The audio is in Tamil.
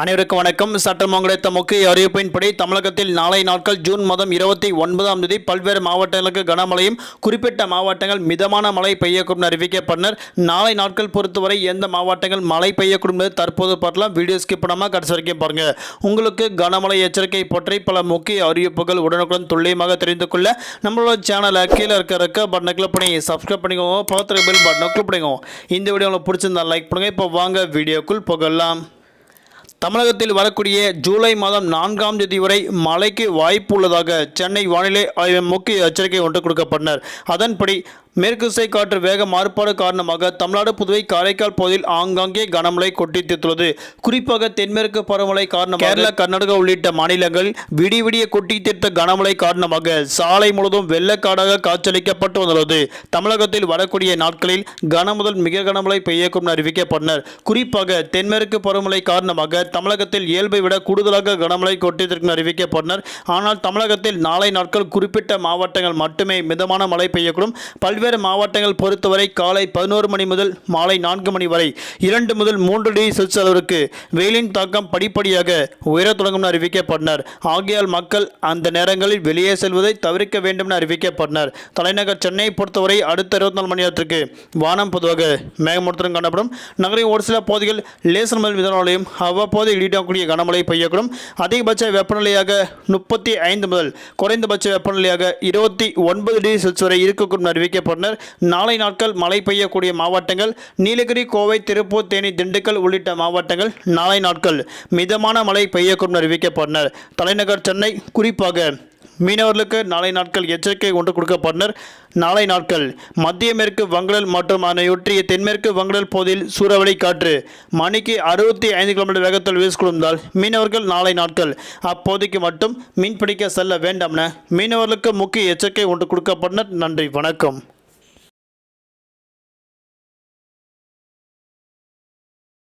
அனைவருக்கும் வணக்கம். சட்டம் கிடைத்த முக்கிய அறிவிப்பின்படி தமிழகத்தில் நாளை நாட்கள் ஜூன் மாதம் இருபத்தி ஒன்பதாம் தேதி பல்வேறு மாவட்டங்களுக்கு கனமழையும் குறிப்பிட்ட மாவட்டங்கள் மிதமான மழை பெய்யக்கூடும் அறிவிக்கப்பட்டனர் நாளை நாட்கள் பொறுத்தவரை எந்த மாவட்டங்கள் மழை பெய்யக்கூடும் என்பது தற்போது பார்க்கலாம். வீடியோ ஸ்கிப் பண்ணாமல் கடைசி வரைக்கும் பாருங்க. உங்களுக்கு கனமழை எச்சரிக்கை பற்றி பல முக்கிய அறிவிப்புகள் உடனுக்குடன் துல்லியமாக தெரிந்து கொள்ள நம்மளோட சேனலை கீழே இருக்க இருக்க பட்டனை கிளிக் பண்ணி சப்ஸ்கிரைப் பண்ணிக்கோங்க. பக்கத்தில் பில் பட்டனை கிளிக் பண்ணிக்கோங்க. இந்த வீடியோ உங்களுக்கு பிடிச்சிருந்தா லைக் பண்ணுங்கள் இப்போ வாங்க வீடியோக்குள் போகலாம். தமிழகத்தில் வரக்கூடிய ஜூலை மாதம் நான்காம் தேதி வரை மழைக்கு வாய்ப்பு உள்ளதாக சென்னை வானிலை ஆய்வு முக்கிய எச்சரிக்கை ஒன்று கொடுக்கப்பட்டனர். அதன்படி மேற்கு திசை காற்று வேக மாறுபாடு காரணமாக தமிழ்நாடு புதுவை காரைக்கால் பகுதியில் ஆங்காங்கே கனமழை கொட்டி குறிப்பாக தென்மேற்கு பருவமழை காரணமாக கேரளா கர்நாடகா உள்ளிட்ட மாநிலங்கள் விடிய விடிய கொட்டித்திருத்த கனமழை காரணமாக சாலை முழுவதும் வெள்ளக்காடாக காய்ச்சலிக்கப்பட்டு வந்துள்ளது. தமிழகத்தில் வரக்கூடிய நாட்களில் கன முதல் மிக கனமழை பெய்யக்கும் என அறிவிக்கப்பட்டனர். குறிப்பாக தென்மேற்கு பருவமழை காரணமாக தமிழகத்தில் இயல்பை விட கூடுதலாக கனமழை கொட்டியதற்கு அறிவிக்கப்பட்டனர். ஆனால் தமிழகத்தில் நாளை நாட்கள் குறிப்பிட்ட மாவட்டங்கள் மட்டுமே மிதமான மழை பெய்யக்கூடும். பல்வேறு மாவட்டங்கள் பொறுத்தவரை காலை பதினோரு மணி முதல் மாலை நான்கு மணி வரை இரண்டு முதல் மூன்று டிகிரி செல்சியஸ் அளவிற்கு வெயிலின் தாக்கம் படிப்படியாக உயரத் தொடங்கும் என அறிவிக்கப்பட்டனர். ஆகையால் மக்கள் அந்த நேரங்களில் வெளியே செல்வதை தவிர்க்க வேண்டும் என அறிவிக்கப்பட்டனர். தலைநகர் சென்னையை பொறுத்தவரை அடுத்த இருபத்தி நாலு மணி நேரத்திற்கு வானம் பொதுவாக மேகமூட்டத்துடன் காணப்படும். நகரின் ஒரு சில பகுதிகள் லேசர் முதல் மிதனாலையும் அவ்வப்போது இடிடக்கூடிய கனமழை பெய்யக்கூடும். அதிகபட்ச வெப்பநிலையாக முப்பத்தி ஐந்து முதல் குறைந்தபட்ச வெப்பநிலையாக இருபத்தி ஒன்பது டிகிரி செல்சியஸ் வரை இருக்கக்கூடும் அறிவிக்கப்பட்டது அறிவிக்கப்பட்டனர் நாளை நாட்கள் மழை பெய்யக்கூடிய மாவட்டங்கள் நீலகிரி கோவை திருப்பூர் தேனி திண்டுக்கல் உள்ளிட்ட மாவட்டங்கள் நாளை நாட்கள் மிதமான மழை பெய்யக்கூடும் என அறிவிக்கப்பட்டனர். தலைநகர் சென்னை குறிப்பாக மீனவர்களுக்கு நாளை நாட்கள் எச்சரிக்கை ஒன்று கொடுக்கப்பட்டனர். நாளை நாட்கள் மத்திய மேற்கு வங்கடல் மற்றும் அதனையொற்றிய தென்மேற்கு வங்கடல் பகுதியில் சூறாவளி காற்று மணிக்கு அறுபத்தி ஐந்து கிலோமீட்டர் வேகத்தில் வீசிக்கொண்டிருந்தால் மீனவர்கள் நாளை நாட்கள் அப்போதைக்கு மட்டும் மீன்பிடிக்க செல்ல வேண்டாம் என மீனவர்களுக்கு முக்கிய எச்சரிக்கை ஒன்று கொடுக்கப்பட்டனர். நன்றி வணக்கம்.